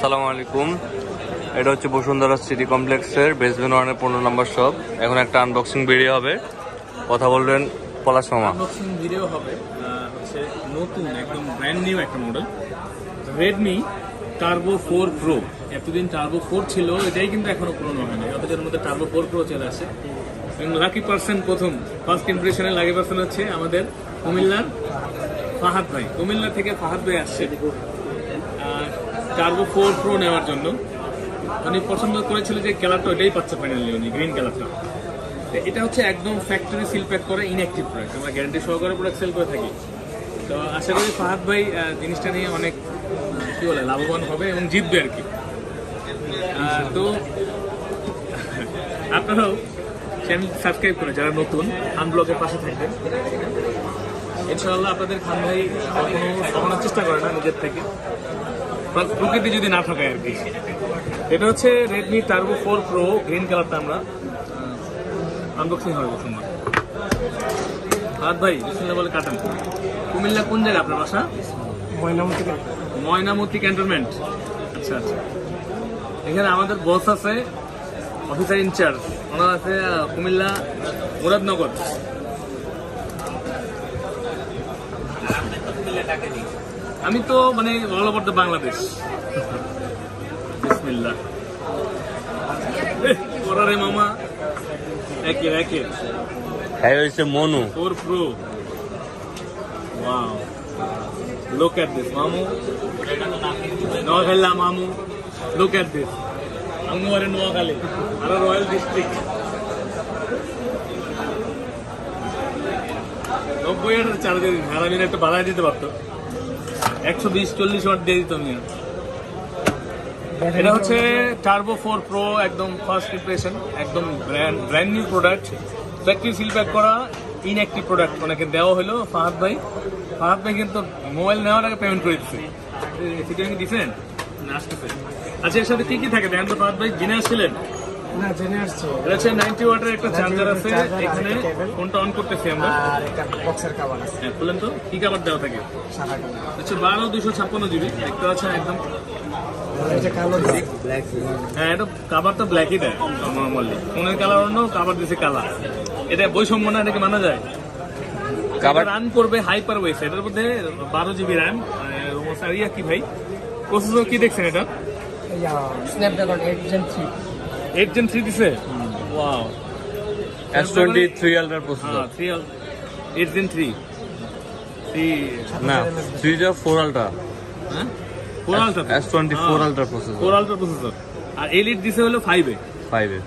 আসসালামু আলাইকুম। এটা হচ্ছে বসুন্ধরা সিটি কমপ্লেক্সের বেসমেন্ট ওয়ানের পনেরো নম্বর শপ এখন একটা আনবক্সিং ভিডিও হবে। কথা বলবেন পলাশ মামা। আনবক্সিং ভিডিও হবে। হচ্ছে নতুন, একদম ব্র্যান্ড নিউ একটা model Redmi Turbo four pro এতদিন টার্বো ফোর ছিল, এটাই কিন্তু এখনও পুরোনো হয়নি। অথচ এর মধ্যে টার্বো ফোর প্রো চলে আসে। লাকি পার্সন প্রথম। ফার্স্ট ইমপ্রেশনে লাকি পার্সন হচ্ছে আমাদের কুমিল্লার ফাহাদ ভাই। কুমিল্লা থেকে ফাহাদ ভাই আসছে। টার্বো ফোর প্রো নেওয়ার জন্য। উনি পছন্দ করেছিল যে কালারটা ওইটাই পাচ্ছে ফাইনালি উনি গ্রিন কালারটা এটা হচ্ছে একদম ফ্যাক্টরি সিল প্যাক করে ইনঅ্যাক্টিভ প্রোডাক্ট আমরা গ্যারান্টি সহকারে প্রোডাক্ট সেল করে থাকি। তো আশা করি ফাহাদ ভাই জিনিসটা নিয়ে অনেক, কী বলে, লাভবান হবে এবং জিতবে আর কি। তো আপনারাও চ্যানেল সাবস্ক্রাইব করে, যারা নতুন আনব্লগের পাশে থাকবেন। ইনশাআল্লাহ আপনাদের খান ভাই চেষ্টা করে না নিজের থেকে। প্রকৃতি যদি না থাকে আর কি। এটা হচ্ছে Redmi Turbo four pro green কালারটা আমরা। আনবক্সিং হবে সুন্দর হাত ভাই বিসমিল্লাহ বলে কাটেন। কুমিল্লা কোন জায়গা আপনার বাসা? ময়নামতি ময়নামতি ক্যান্টনমেন্ট। আচ্ছা আচ্ছা। এখানে আমাদের বস আছে অফিসার ইনচার্জ ওনার আছে কুমিল্লা মুরাদনগর। আমি তো মানে অল ওভার দ্য বাংলাদেশ বিসমিল্লাহ মামা একে একে। হ্যাঁ হয়েছে Manu. Four pro wow look at this মামু। নয়া মামু। লুক এট দিস আমি আরে নোয়াখালী আরে রয়্যাল ডিস্ট্রিক্ট নব্বই চার্জ দিন হ্যাঁ আমি একটা বাড়াই দিতে পারতো। একশো বিশ চল্লিশ ওয়াট দিয়ে দিতাম আমি এটা হচ্ছে টার্বো ফোর প্রো একদম ফার্স্ট ইমপ্রেশন একদম brand brand new product factory seal pack করা ইনঅ্যাক্টিভ প্রোডাক্ট ওনাকে দেওয়া হলো ফাহাদ ভাই। ফাহাদ ভাই কিন্তু মোবাইল নেওয়ার আগে পেমেন্ট করে দিচ্ছে সেটা কি দিচ্ছেন আচ্ছা এর সাথে কি কি থাকে? দেখেন তো ফাহাদ ভাই জেনে আসছিলেন না জেনে আসছি। এটা হচ্ছে নাইনটি ওয়াটের একটা চার্জার আছে এখানে ফোনটা অন করতেছি আমরা। আর একটা বক্সের কাবার আছে। হ্যাঁ তো। কি কাবার দেওয়া থাকে? ছাপ্পান্ন জিবি। দেখতে পাচ্ছেন একদম এই যে কালো দিক হ্যাঁ এটা কাভারটা ব্ল্যাকই দেয় নর্মালি ফোনের কালার অন্য কাভার দিছে কালার এটা বৈষম্য না এটাকে মানা যায়? কাবার রান করবে হাইপার ওয়েস এটার মধ্যে বারো জিবি র্যাম আর ইয়া কি ভাই? প্রসেসর কি দেখছেন এটা? Snapdragon eight gen three eight gen three দিছে wow S twenty three ultra processor হ্যাঁ three eight gen three three না থ্রি যা ফোর আলট্রা হ্যাঁ? Four ultra S twenty four ultra processor four ultra processor আর elite দিছে হলো ফাইভে ফাইভে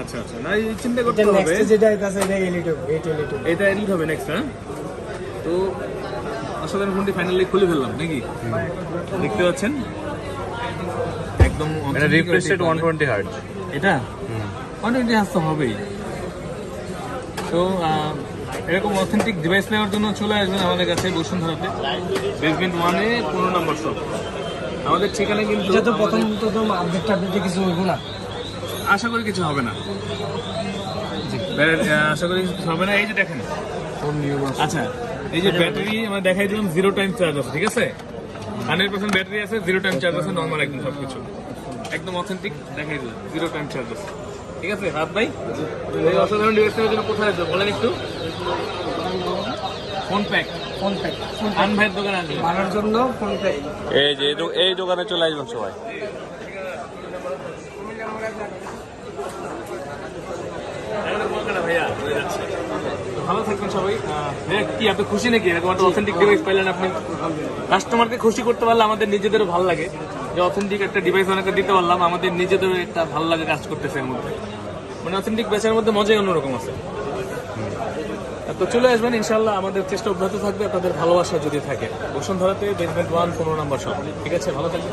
আচ্ছা আচ্ছা। না এই চিন্তা করতে হবে। নেক্সট যেটা এটা এলিট এইট এলিট এটা এডিট হবে নেক্সট হ্যাঁ? তো আসলে আমি ফোনটি ফাইনালি খুলে ফেললাম নাকি? দেখতে পাচ্ছেন? একদম এটা রিফ্রেশেড ওয়ান টোয়েন্টি হার্ট এটা? ওয়ান টোয়েন্টি হাস তো হবেই। তো এরকম অথেন্টিক ডিভাইস নেওয়ার জন্য চলে আসবেন আমাদের কাছে বসুন্ধরাতে। বেসমেন্ট ওয়ানে পনেরো নম্বর শপ আমাদের ঠিকানা কিন্তু এটা তো প্রথম তো আপডেট আপডেটে কিছু হইব না। আশা করি কিছু হবে না। আশা করি কিছু হবে না। এই যে দেখেন। আচ্ছা এই যে ব্যাটারি আমরা দেখাই দিলাম জিরো টাইম চার্জ আছে ঠিক আছে? হান্ড্রেড পার্সেন্ট ব্যাটারি আছে জিরো টাইম চার্জ আছে নর্মাল একদম সবকিছু। একদম অথেন্টিক দেখাই দিলাম জিরো টাইম চার্জ আছে। ঠিক আছে রাত ভাই? এই অসাধারণ ডিভাইস জন্য কোথায় আসবে বলেন একটু? ফোন প্যাক ফোন আন ভাইয়ের দোকানে আসবে। মারার জন্য ফোন পে এই যে এই দোকানে চলে আসবেন সবাই। ভাইয়া ভালো থাকবেন সবাই। আহ, কি আপনি খুশি নাকি? এরকম একটা অথেন্টিক ডিভাইস পাইলেন আপনি। কাস্টমারকে খুশি করতে পারলে আমাদের নিজেদেরও ভালো লাগে। যে অথেন্টিক একটা ডিভাইস অনেকে দিতে পারলাম আমাদের নিজেদেরও একটা ভালো লাগে কাজ করতেছে এর মধ্যে। মানে অথেন্টিক বেচার মধ্যে মজাই অন্যরকম আছে। তো চলে আসবেন ইনশাল্লাহ আমাদের চেষ্টা অব্যাহত থাকবে আপনাদের ভালোবাসা যদি থাকে। বসুন্ধরাতে বেসমেন্ট ওয়ান পনেরো নাম্বার সব ঠিক আছে ভালো থাকবেন